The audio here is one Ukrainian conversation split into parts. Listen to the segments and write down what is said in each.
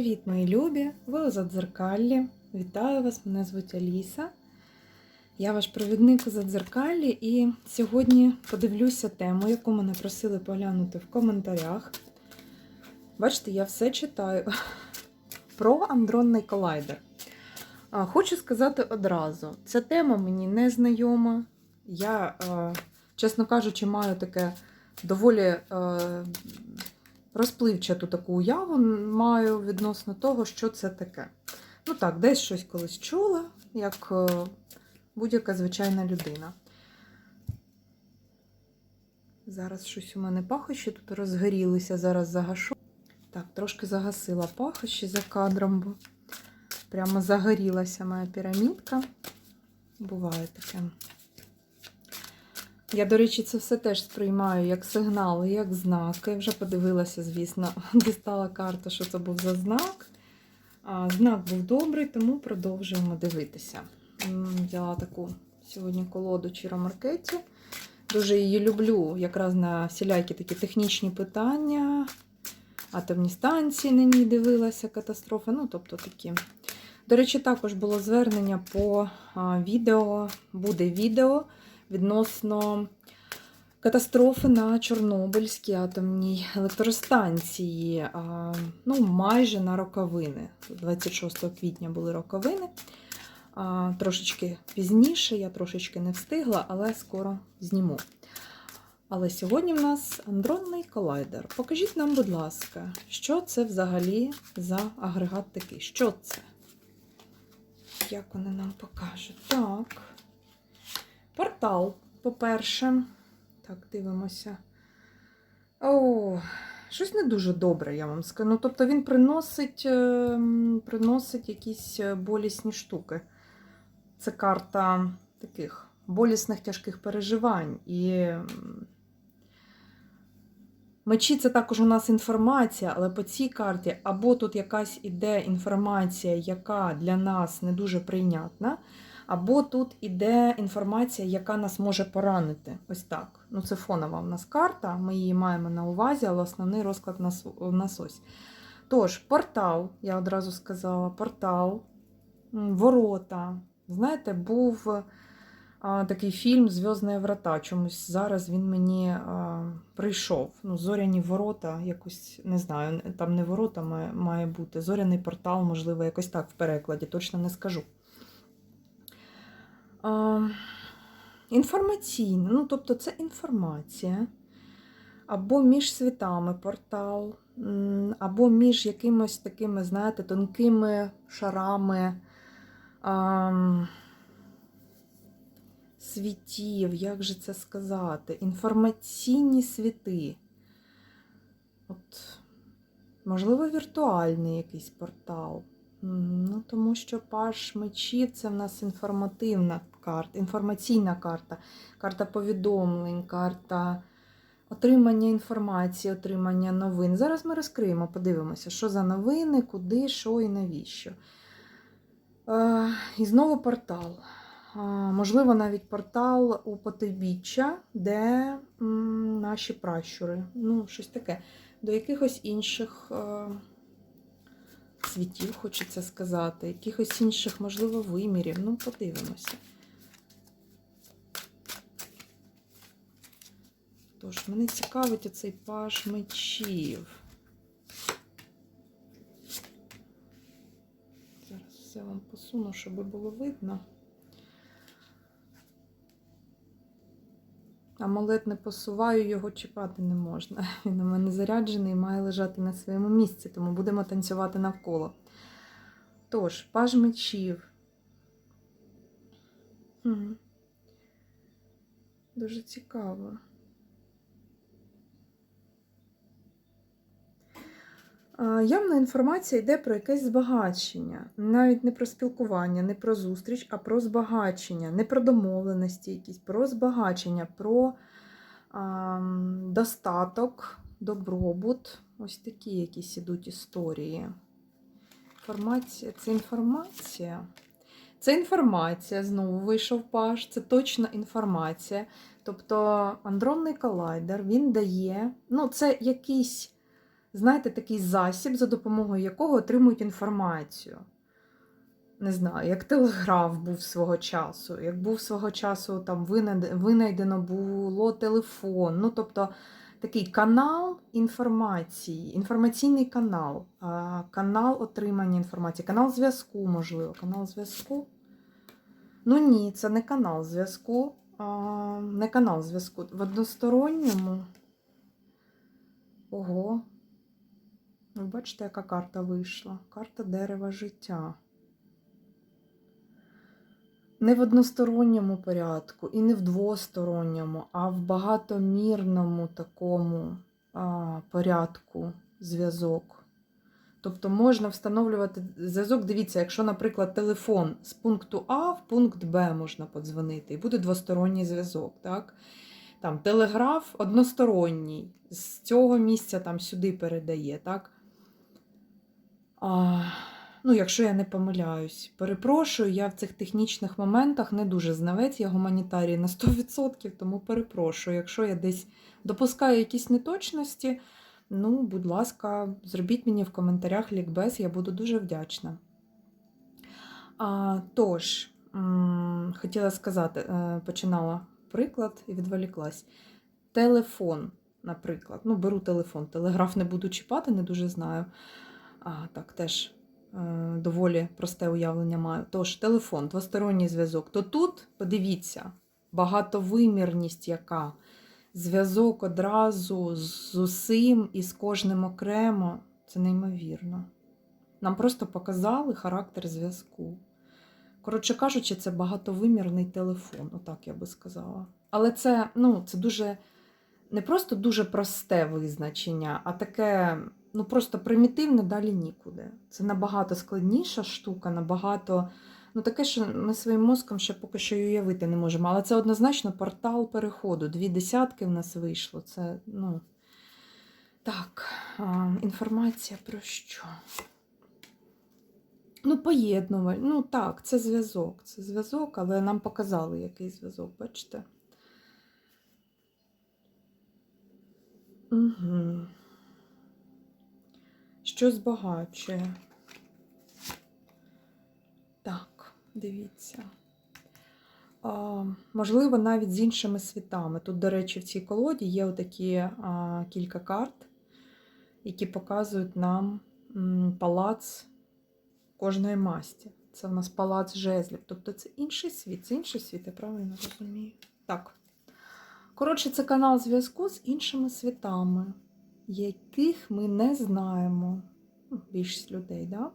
Привіт, мої любі! Ви у Задзеркаллі. Вітаю вас! Мене звуть Аліса. Я ваш провідник у Задзеркаллі і сьогодні подивлюся тему, яку мене просили поглянути в коментарях. Бачите, я все читаю про андронний колайдер. Хочу сказати одразу: ця тема мені не знайома. Я, е, чесно кажучи, маю таке доволі е, розпливчату таку уяву маю відносно того, що це таке. Ну так, десь щось колись чула, як е, будь-яка звичайна людина. Зараз щось у мене пахощі тут розгорілися, зараз загашу. Так, трошки загасила пахощі за кадром, бо прямо загорілася моя пірамідка. Буває таке. Я, до речі, це все теж сприймаю як сигнали, як знаки. Вже подивилася, звісно, дістала карту, що це був за знак. Знак був добрий, тому продовжуємо дивитися. Взяла таку сьогодні колоду Чіромаркеті. Дуже її люблю, якраз на всілякі такі технічні питання. Атомні станції на ній дивилася, катастрофи. Ну, тобто такі. До речі, також було звернення по відео, буде відео відносно катастрофи на Чорнобильській атомній електростанції. Ну, майже на роковини. 26 квітня були роковини. Трошечки пізніше, я трошечки не встигла, але скоро зніму. Але сьогодні в нас андронний колайдер. Покажіть нам, будь ласка, що це взагалі за агрегат такий? Що це? Як вони нам покажуть? Так. Портал, по-перше. Так, дивимося. О, щось не дуже добре, я вам скажу. Ну, тобто він приносить, ем, приносить якісь е, болісні штуки. Це карта таких болісних тяжких переживань. І мечі це також у нас інформація, але по цій карті або тут якась іде інформація, яка для нас не дуже прийнятна, або тут іде інформація, яка нас може поранити. Ось так. Ну, це фонова в нас карта, ми її маємо на увазі, але основний розклад у нас, ось. Тож, портал, я одразу сказала, портал, ворота. Знаєте, був а, такий фільм Зв'язні врата. Чомусь зараз він мені а, прийшов. Ну, Зоряні ворота, якось не знаю, там не ворота має бути. Зоряний портал, можливо, якось так в перекладі, точно не скажу. Інформаційна, ну, тобто це інформація. Або між світами портал, або між якимось такими, знаєте, тонкими шарами. А, світів, як же це сказати? Інформаційні світи. От, можливо, віртуальний якийсь портал. Ну, тому що паш мечів це в нас інформативна карта, інформаційна карта, карта повідомлень, карта отримання інформації, отримання новин. Зараз ми розкриємо, подивимося, що за новини, куди, що і навіщо. Е, І знову портал. А, Можливо, навіть портал у потойбіччя, де наші пращури. Ну, щось таке. До якихось інших е, світів, хочеться сказати, якихось інших, можливо, вимірів. Ну, подивимося. Тож, мене цікавить оцей паш мечів. Зараз все вам посуну, щоб було видно. Амулет не посуваю, його чіпати не можна. Він у мене заряджений і має лежати на своєму місці, тому будемо танцювати навколо. Тож, паж мечів. Дуже цікаво. Явна інформація йде про якесь збагачення. Навіть не про спілкування, не про зустріч, а про збагачення, не про домовленості якісь, про збагачення, про а, достаток, добробут. Ось такі якісь ідуть історії. Інформація це інформація. Це інформація, знову вийшов паш, це точна інформація. Тобто андронний колайдер він дає, ну, це якийсь знаєте, такий засіб, за допомогою якого отримують інформацію. Не знаю, як телеграф був свого часу, як був свого часу там винайдено було телефон. Ну, тобто такий канал інформації, інформаційний канал, канал отримання інформації, канал зв'язку, можливо, канал зв'язку. Ну ні, це не канал зв'язку, не канал зв'язку. В односторонньому. Ого. Ви бачите, яка карта вийшла? Карта дерева життя. Не в односторонньому порядку і не в двосторонньому, а в багатомірному такому а, порядку зв'язок. Тобто можна встановлювати зв'язок. Дивіться, якщо, наприклад, телефон з пункту А в пункт Б можна подзвонити, і буде двосторонній зв'язок. Так? Там телеграф односторонній, з цього місця там сюди передає. Так? А, ну, якщо я не помиляюсь, перепрошую, я в цих технічних моментах не дуже знавець, я гуманітарій на 100%, тому перепрошую, якщо я десь допускаю якісь неточності. Ну, будь ласка, зробіть мені в коментарях лікбез, я буду дуже вдячна. А, тож, хотіла сказати, е, починала приклад і відволіклась. Телефон, наприклад. Ну, беру телефон, телеграф не буду чіпати, не дуже знаю. А, так, теж е, доволі просте уявлення маю. Тож, телефон, двосторонній зв'язок. То тут, подивіться, багатовимірність яка зв'язок одразу з усім і з кожним окремо це неймовірно. Нам просто показали характер зв'язку. Коротше кажучи, це багатовимірний телефон, отак я би сказала. Але це, ну, це дуже не просто дуже просте визначення, а таке ну, просто примітивне далі нікуди. Це набагато складніша штука, набагато. Ну, таке, що ми своїм мозком ще поки що й уявити не можемо. Але це однозначно портал переходу. Дві десятки в нас вийшло. Це, ну. Так, інформація про що? Ну, поєднуваль. Ну так, це зв'язок. Це зв'язок, але нам показали, який зв'язок, бачите? Угу. Що збагачує? Так, дивіться. А, можливо, навіть з іншими світами. Тут, до речі, в цій колоді є отакі а, кілька карт, які показують нам палац кожної масті. Це в нас палац жезлів. Тобто це інший світ, це інший світ, я правильно розумію. Так. Коротше, це канал зв'язку з іншими світами, яких ми не знаємо. Ну, Більшість людей, да?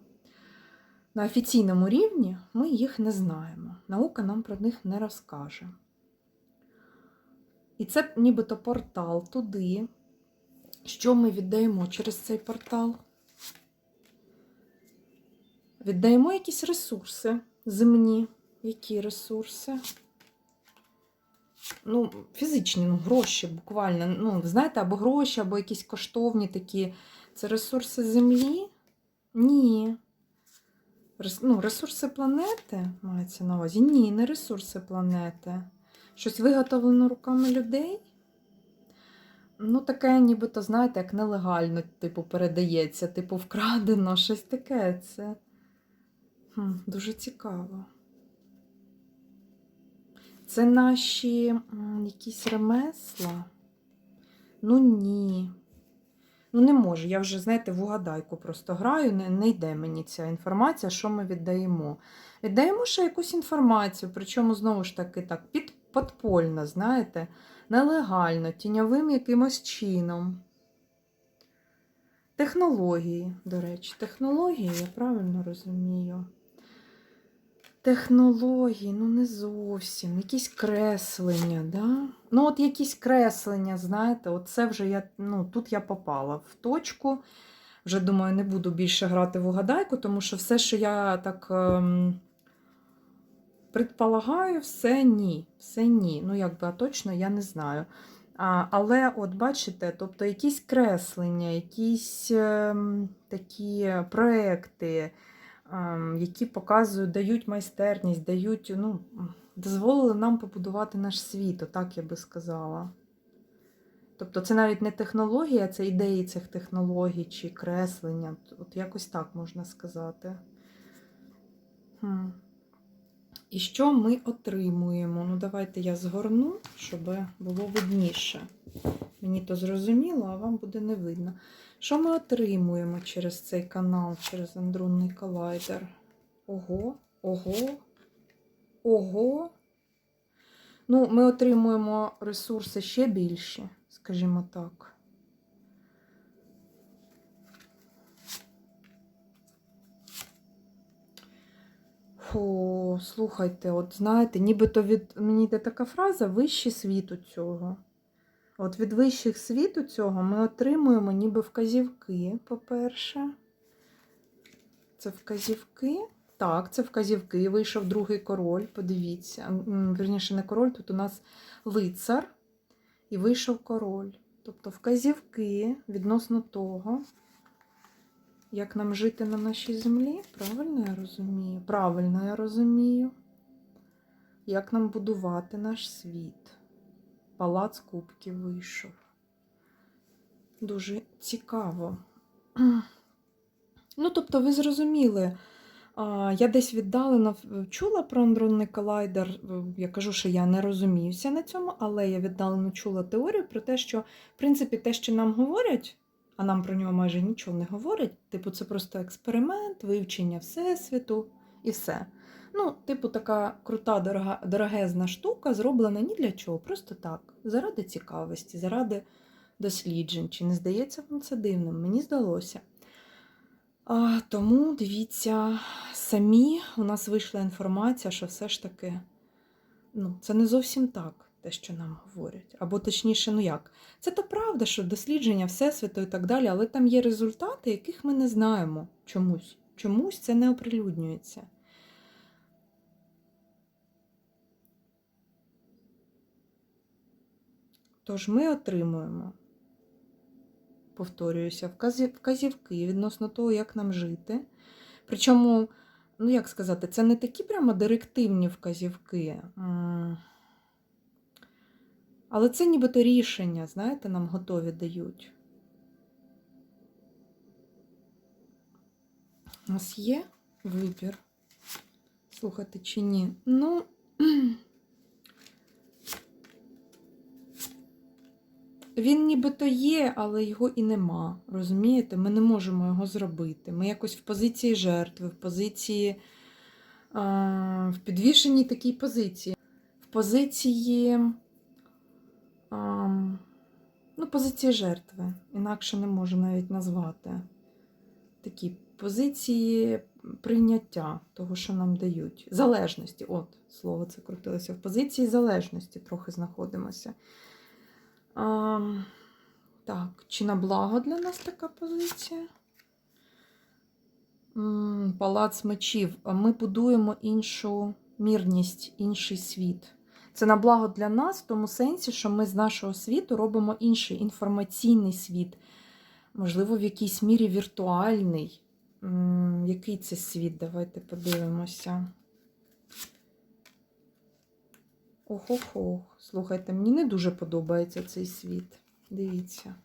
На офіційному рівні ми їх не знаємо. Наука нам про них не розкаже. І це нібито портал туди. Що ми віддаємо через цей портал? Віддаємо якісь ресурси земні. Які ресурси? Ну, фізичні, ну, гроші буквально. Ну, знаєте, або гроші, або якісь коштовні такі. Це ресурси землі? Ні. Ну, ресурси планети мається на увазі? Ні, не ресурси планети. Щось виготовлено руками людей? Ну, таке, нібито, знаєте, як нелегально, типу, передається, типу, вкрадено, щось таке. Це хм, дуже цікаво. Це наші м, якісь ремесла? Ну ні. Ну, не можу. Я вже, знаєте, в угадайку просто граю, не, не йде мені ця інформація, що ми віддаємо. Віддаємо ще якусь інформацію, причому, знову ж таки, так, під, подпольно, знаєте, нелегально, тіньовим якимось чином. Технології, до речі, технології, я правильно розумію. Технології, ну не зовсім, якісь креслення, да? Ну, от якісь креслення, знаєте, от це вже я, ну, тут я попала в точку. Вже думаю, не буду більше грати в угадайку, тому що все, що я так ем, предполагаю, все ні. Все ні. Ну, якби а точно я не знаю. А, але, от бачите, тобто якісь креслення, якісь ем, такі проекти які показують, дають майстерність, дають, ну, дозволили нам побудувати наш світ, отак я би сказала. Тобто це навіть не технологія, це ідеї цих технологій чи креслення. От якось так можна сказати. Хм. І що ми отримуємо? Ну, давайте я згорну, щоб було видніше. Мені то зрозуміло, а вам буде не видно. Що ми отримуємо через цей канал, через андронний колайдер? Ого, ого, ого. Ну, ми отримуємо ресурси ще більші, скажімо так. Фу, слухайте, от знаєте, нібито від мені йде така фраза вищий світу цього. От від вищих світу цього ми отримуємо ніби вказівки, по-перше. Це вказівки. Так, це вказівки. Вийшов другий король, подивіться. М, Вірніше, не король, тут у нас лицар. І вийшов король. Тобто вказівки відносно того, як нам жити на нашій землі. Правильно я розумію? Правильно я розумію. Як нам будувати наш світ. Палац Кубків вийшов. Дуже цікаво. Ну, тобто, ви зрозуміли, я десь віддалено чула про андронний колайдер. Я кажу, що я не розуміюся на цьому, але я віддалено чула теорію про те, що, в принципі, те, що нам говорять, а нам про нього майже нічого не говорять. Типу, це просто експеримент, вивчення Всесвіту і все. Ну, типу, така крута, дорога, дорогезна штука, зроблена ні для чого, просто так, заради цікавості, заради досліджень. Чи не здається вам це дивним? Мені здалося. А, тому дивіться, самі у нас вийшла інформація, що все ж таки ну, це не зовсім так, те, що нам говорять. Або точніше, ну як? Це то правда, що дослідження Всесвіту і так далі, але там є результати, яких ми не знаємо чомусь. Чомусь це не оприлюднюється. Тож ми отримуємо, повторююся, вказівки відносно того, як нам жити. Причому, ну як сказати, це не такі прямо директивні вказівки. Але це нібито рішення, знаєте, нам готові дають. У нас є вибір. Слухати чи ні? Ну. Він нібито є, але його і нема. Розумієте? Ми не можемо його зробити. Ми якось в позиції жертви, в позиції, в підвішеній такій позиції. В позиції. Ну, позиції жертви. Інакше не можу навіть назвати. Такі позиції прийняття того, що нам дають. Залежності. От, слово це крутилося. В позиції залежності трохи знаходимося. А, так, чи на благо для нас така позиція? Палац мечів. Ми будуємо іншу мірність, інший світ. Це на благо для нас в тому сенсі, що ми з нашого світу робимо інший інформаційний світ. Можливо, в якійсь мірі віртуальний. Який це світ? Давайте подивимося. Ох-ох-ох. Слухайте, мені не дуже подобається цей світ. Дивіться.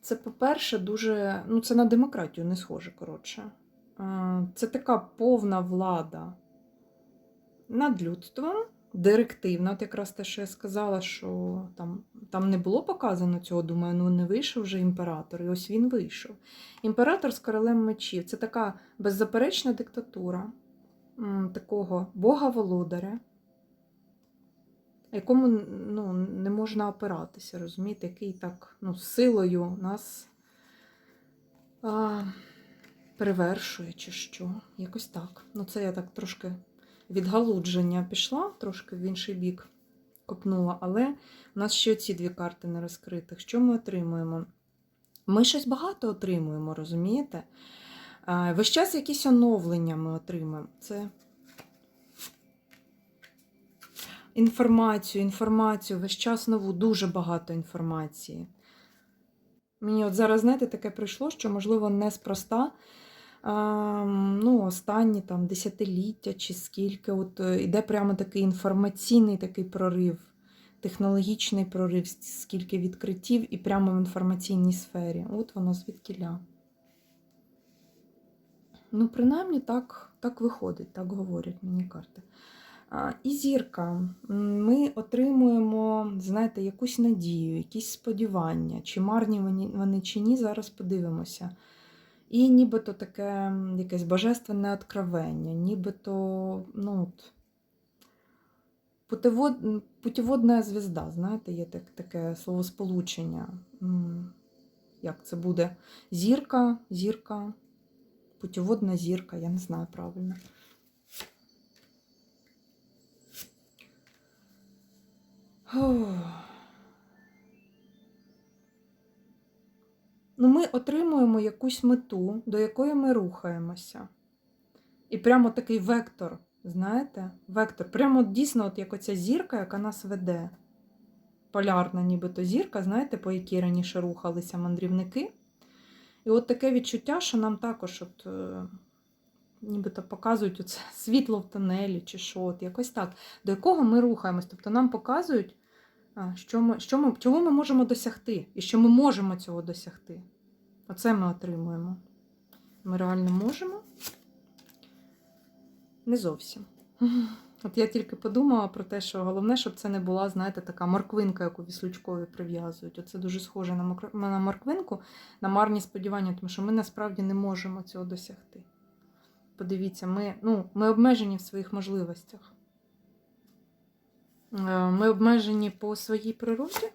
Це, по-перше, дуже. Ну, це на демократію не схоже, коротше. Це така повна влада над людством, директивна. От якраз те, що я сказала, що там, там не було показано цього, думаю, ну не вийшов вже імператор. І ось він вийшов. Імператор з королем мечів. Це така беззаперечна диктатура такого бога-володаря якому ну, не можна опиратися, розумієте, який так ну, силою нас а, перевершує чи що. Якось так. Ну, це я так трошки від галудження пішла, трошки в інший бік копнула, але у нас ще ці дві карти не розкритих. Що ми отримуємо? Ми щось багато отримуємо, розумієте? Весь час якісь оновлення ми отримуємо. Це інформацію, інформацію, весь час нову, дуже багато інформації. Мені от зараз, знаєте, таке прийшло, що, можливо, неспроста. Ну, останні там десятиліття чи скільки, от е, іде прямо такий інформаційний такий прорив. технологічний прорив, скільки відкриттів і прямо в інформаційній сфері. От воно звідкіля. Ну, принаймні, так, так виходить, так говорять мені карти. І зірка. Ми отримуємо, знаєте, якусь надію, якісь сподівання, чи марні вони, чи ні, зараз подивимося. І нібито таке якесь божественне откровення, нібито, ну, от, путевод, путеводна звізда, знаєте, є так, таке словосполучення. Як це буде? Зірка, зірка, путеводна зірка, я не знаю правильно. Ну, ми отримуємо якусь мету, до якої ми рухаємося. І прямо такий вектор, знаєте? Вектор. Прямо дійсно, от як оця зірка, яка нас веде. Полярна, нібито зірка, знаєте, по якій раніше рухалися мандрівники. І от таке відчуття, що нам також от, е, нібито показують оце світло в тунелі, чи що, от якось так, до якого ми рухаємось. Тобто нам показують, що ми, що ми, чого ми можемо досягти, і що ми можемо цього досягти. Оце ми отримуємо. Ми реально можемо? Не зовсім. От я тільки подумала про те, що головне, щоб це не була, знаєте, така морквинка, яку віслючкові прив'язують. Оце дуже схоже на морквинку, на марні сподівання, тому що ми насправді не можемо цього досягти. Подивіться, ми, ну, ми обмежені в своїх можливостях. Е, Ми обмежені по своїй природі.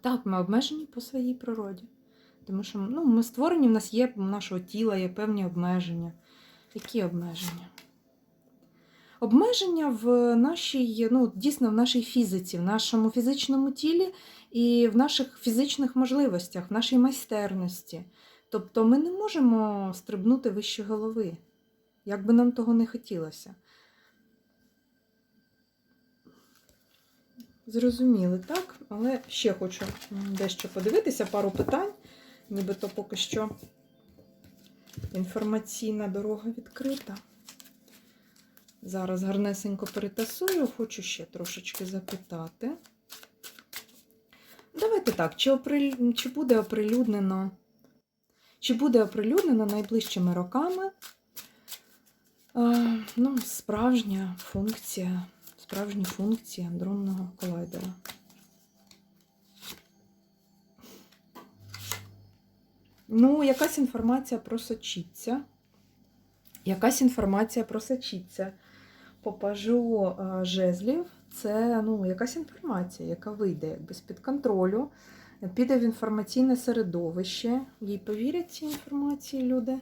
Так, ми обмежені по своїй природі. Тому що ну, ми створені, в нас є у нашого тіла, є певні обмеження. Які обмеження? Обмеження в нашій, ну, дійсно, в нашій фізиці, в нашому фізичному тілі і в наших фізичних можливостях, в нашій майстерності. Тобто ми не можемо стрибнути вище голови, як би нам того не хотілося. Зрозуміли, так? Але ще хочу дещо подивитися, пару питань, нібито поки що інформаційна дорога відкрита. Зараз гарнесенько перетасую, хочу ще трошечки запитати. Давайте так, чи, оприлю... чи буде оприлюднено, чи буде оприлюднено найближчими роками ну, справжня функція, справжні функції андронного колайдера? Ну, якась інформація просочиться. Якась інформація просочиться. По пажу е, жезлів це ну, якась інформація, яка вийде якби з-під контролю, піде в інформаційне середовище. Їй повірять ці інформації люди?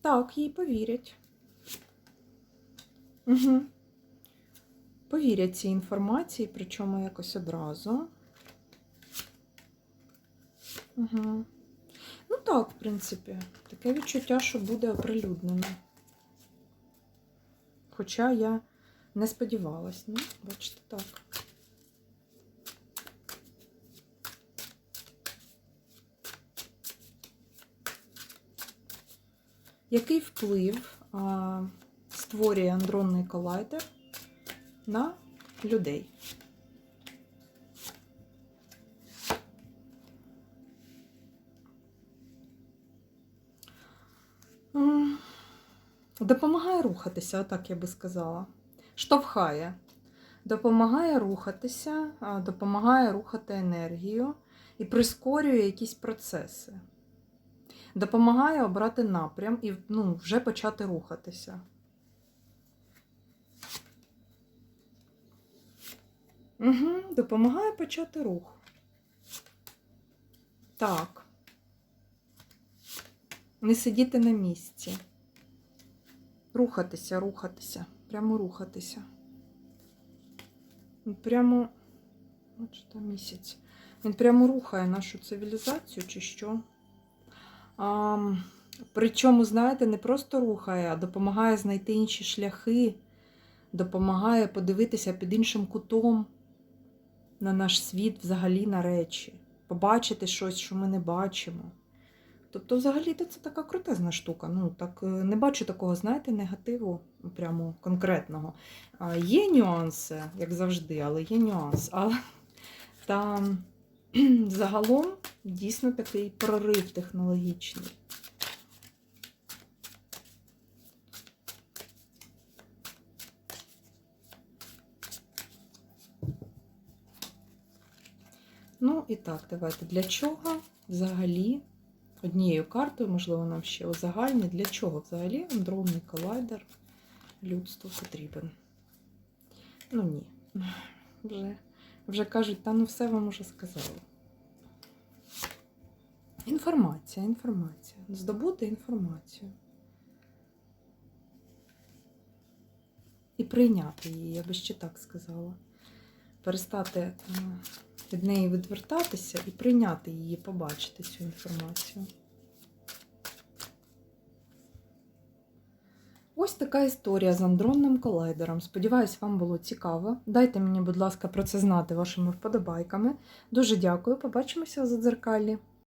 Так, їй повірять. Угу. Повірять цій інформації, причому якось одразу. Угу. Ну так, в принципі, таке відчуття, що буде оприлюднено. Хоча я не сподівалась, ну, бачите, так. Який вплив а, створює андронний колайдер на людей? Допомагає рухатися, отак я би сказала. Штовхає. Допомагає рухатися, допомагає рухати енергію і прискорює якісь процеси. Допомагає обрати напрям і ну, вже почати рухатися. Угу, допомагає почати рух. Так. Не сидіти на місці. Рухатися, рухатися, прямо рухатися. Прямо, бачите, місяць. Він прямо рухає нашу цивілізацію, чи що. А, причому, знаєте, не просто рухає, а допомагає знайти інші шляхи, допомагає подивитися під іншим кутом на наш світ, взагалі на речі, побачити щось, що ми не бачимо. Тобто, взагалі-то це така крутезна штука. Ну, так е, не бачу такого, знаєте, негативу прямо конкретного. Є нюанси, як завжди, але є нюанс. Але там загалом дійсно такий прорив технологічний. Ну і так, давайте. Для чого взагалі однією картою, можливо, нам ще узагальні, для чого взагалі андронний колайдер людству потрібен? Ну ні. Вже, вже кажуть, та ну все вам уже сказали. Інформація, інформація. Здобути інформацію. І прийняти її, я би ще так сказала. Перестати е, від неї відвертатися і прийняти її, побачити цю інформацію. Ось така історія з андронним колайдером. Сподіваюсь, вам було цікаво. Дайте мені, будь ласка, про це знати вашими вподобайками. Дуже дякую. Побачимося у задзеркалі.